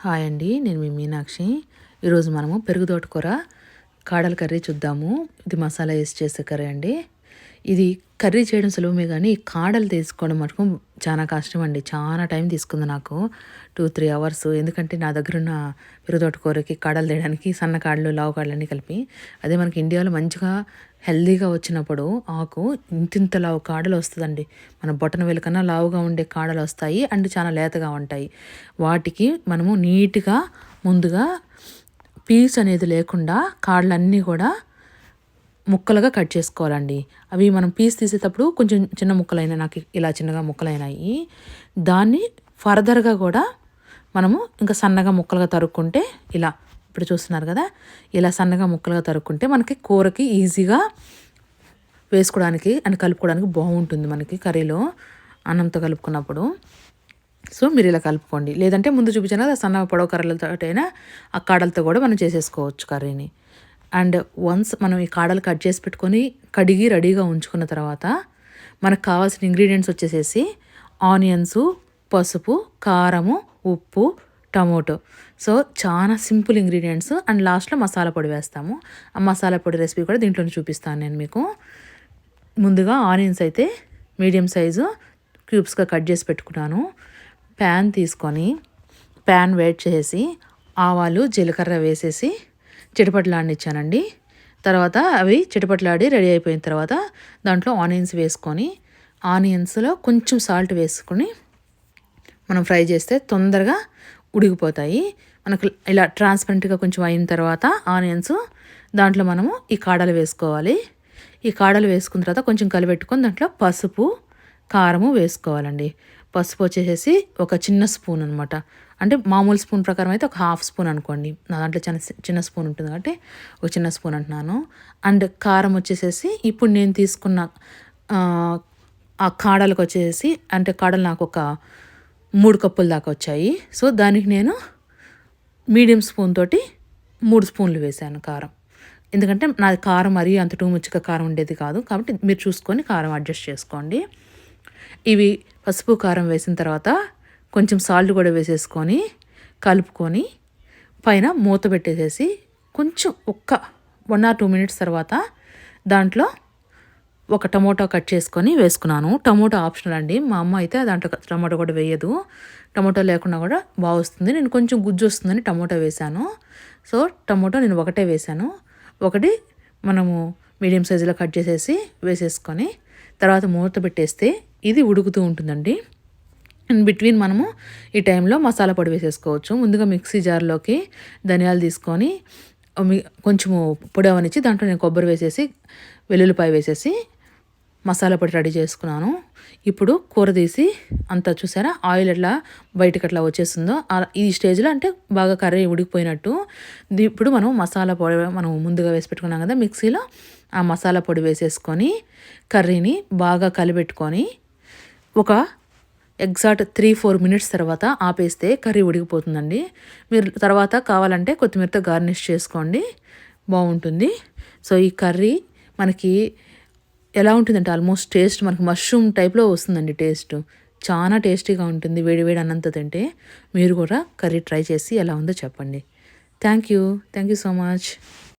Hi అండి నేను మీ మీనాక్షి. ఈరోజు మనము పెరుగు తోటకూర కాడల కర్రీ చూద్దాము. ఇది మసాలా వేసి చేసే కర్రీ అండి. ఇది కర్రీ చేయడం సులభమే కానీ కాడలు తీసుకోవడం మటుకు చాలా కష్టం అండి చాలా టైం తీసుకుంది నాకు. Two three hours. ఎందుకంటే నా దగ్గర ఉన్న పెరుగు కాడలు తీయడానికి సన్న కాడలు లావు కాడలు అన్నీ కలిపి అదే మనకి ఇండియాలో మంచిగా హెల్దీగా వచ్చినప్పుడు ఆకు ఇంతింత లావు కాడలు వస్తుందండి. మన బొటన వెలుకన్నా లావుగా ఉండే కాడలు వస్తాయి అండ్ చాలా లేతగా ఉంటాయి. వాటికి మనము నీట్గా ముందుగా పీస్ అనేది లేకుండా కాడలన్నీ కూడా ముక్కలుగా కట్ చేసుకోవాలండి. అవి మనం పీస్ తీసేటప్పుడు కొంచెం చిన్న ముక్కలైన నాకు ఇలా చిన్నగా ముక్కలైనాయి. దాన్ని ఫర్దర్గా కూడా మనము ఇంకా సన్నగా ముక్కలుగా తరుక్కుంటే ఇలా ఇప్పుడు చూస్తున్నారు కదా ఇలా సన్నగా ముక్కలుగా తరుక్కుంటే మనకి కూరకి ఈజీగా వేసుకోవడానికి అండ్ కలుపుకోవడానికి బాగుంటుంది మనకి కర్రీలో అన్నంతో కలుపుకున్నప్పుడు. సో మీరు ఇలా కలుపుకోండి. లేదంటే ముందు చూపించాను కదా సన్న పొడవ కర్రలతో అయినా ఆ కాడలతో కూడా మనం చేసేసుకోవచ్చు కర్రీని. అండ్ వన్స్ మనం ఈ కాడలు కట్ చేసి పెట్టుకొని కడిగి రెడీగా ఉంచుకున్న తర్వాత మనకు కావాల్సిన ఇంగ్రీడియంట్స్ వచ్చేసేసి ఆనియన్స్ పసుపు కారము ఉప్పు టమోటో. సో చాలా సింపుల్ ఇంగ్రీడియంట్స్. అండ్ లాస్ట్లో మసాలా పొడి వేస్తాము. ఆ మసాలా పొడి రెసిపీ కూడా దీంట్లో చూపిస్తాను నేను మీకు. ముందుగా ఆనియన్స్ అయితే మీడియం సైజు క్యూబ్స్గా కట్ చేసి పెట్టుకున్నాను. ప్యాన్ తీసుకొని ప్యాన్ వేట్ చేసి ఆవాలు జీలకర్ర వేసేసి చిటపట్లాడినిచ్చానండి. తర్వాత అవి చిటపట్లాడి రెడీ అయిపోయిన తర్వాత దాంట్లో ఆనియన్స్ వేసుకొని ఆనియన్స్లో కొంచెం సాల్ట్ వేసుకొని మనం ఫ్రై చేస్తే తొందరగా ఉడికిపోతాయి. మనకు ఇలా ట్రాన్స్పరెంట్గా కొంచెం అయిన తర్వాత ఆనియన్స్ దాంట్లో మనము ఈ కాడలు వేసుకోవాలి. ఈ కాడలు వేసుకున్న తర్వాత కొంచెం కలిపెట్టుకొని దాంట్లో పసుపు కారము వేసుకోవాలండి. పసుపు వచ్చేసేసి ఒక చిన్న స్పూన్ అనమాట అంటే మామూలు స్పూన్ ప్రకారం అయితే ఒక హాఫ్ స్పూన్ అనుకోండి. నా దాంట్లో చిన్న చిన్న స్పూన్ ఉంటుంది కాబట్టి ఒక చిన్న స్పూన్ అంటున్నాను. అండ్ కారం వచ్చేసేసి ఇప్పుడు నేను తీసుకున్న ఆ కాడలకు వచ్చేసి అంటే కాడలు నాకు ఒక మూడు కప్పుల దాకా వచ్చాయి. సో దానికి నేను మీడియం స్పూన్ తోటి మూడు స్పూన్లు వేసాను కారం. ఎందుకంటే నాది కారం మరీ అంత టూ ముచ్చిగా కారం ఉండేది కాదు కాబట్టి మీరు చూసుకొని కారం అడ్జస్ట్ చేసుకోండి. ఇవి పసుపు కారం వేసిన తర్వాత కొంచెం సాల్ట్ కూడా వేసేసుకొని కలుపుకొని పైన మూత పెట్టేసేసి కొంచెం ఒక్క వన్ ఆర్ టూ మినిట్స్ తర్వాత దాంట్లో ఒక టమోటా కట్ చేసుకొని వేసుకున్నాను. టమోటా ఆప్షనల్ అండి. మా అమ్మ అయితే దాంట్లో టమాటో కూడా వేయదు. టమోటా లేకుండా కూడా బాగా వస్తుంది నేను కొంచెం గుజ్జు వస్తుందని టమోటా వేశాను. సో టమోటా నేను ఒకటే వేశాను. ఒకటి మనము మీడియం సైజులో కట్ చేసేసి వేసేసుకొని తర్వాత మూత పెట్టేస్తే ఇది ఉడుకుతూ ఉంటుందండి. ఇన్ బిట్వీన్ మనము ఈ టైంలో మసాలా పొడి వేసేసుకోవచ్చు. ముందుగా మిక్సీ జార్లోకి ధనియాలు తీసుకొని కొంచెము పొడి అవనిచ్చి దాంట్లో నేను కొబ్బరి వేసేసి వెల్లుల్లిపాయ వేసేసి మసాలా పొడి రెడీ చేసుకున్నాను. ఇప్పుడు కూర తీసి అంతా చూసారా ఆయిల్ ఎట్లా బయటకు అట్లా వచ్చేస్తుందో ఈ స్టేజ్లో అంటే బాగా కర్రీ ఉడికిపోయినట్టు. ఇప్పుడు మనం మసాలా పొడి మనం ముందుగా వేసి పెట్టుకున్నాం కదా మిక్సీలో ఆ మసాలా పొడి వేసేసుకొని కర్రీని బాగా కలిపెట్టుకొని ఒక ఎగ్జాక్ట్ త్రీ ఫోర్ మినిట్స్ తర్వాత ఆపేస్తే కర్రీ ఉడికిపోతుందండి. మీరు తర్వాత కావాలంటే కొత్తిమీరతో గార్నిష్ చేసుకోండి. బాగుంటుంది. సో ఈ కర్రీ మనకి ఎలా ఉంటుందంటే ఆల్మోస్ట్ టేస్ట్ మనకి మష్రూమ్ టైప్లో వస్తుందండి టేస్ట్. చాలా టేస్టీగా ఉంటుంది. వేడి వేడి అన్నంత తింటే మీరు కూడా కర్రీ ట్రై చేసి ఎలా ఉందో చెప్పండి. Thank you. Thank you so much.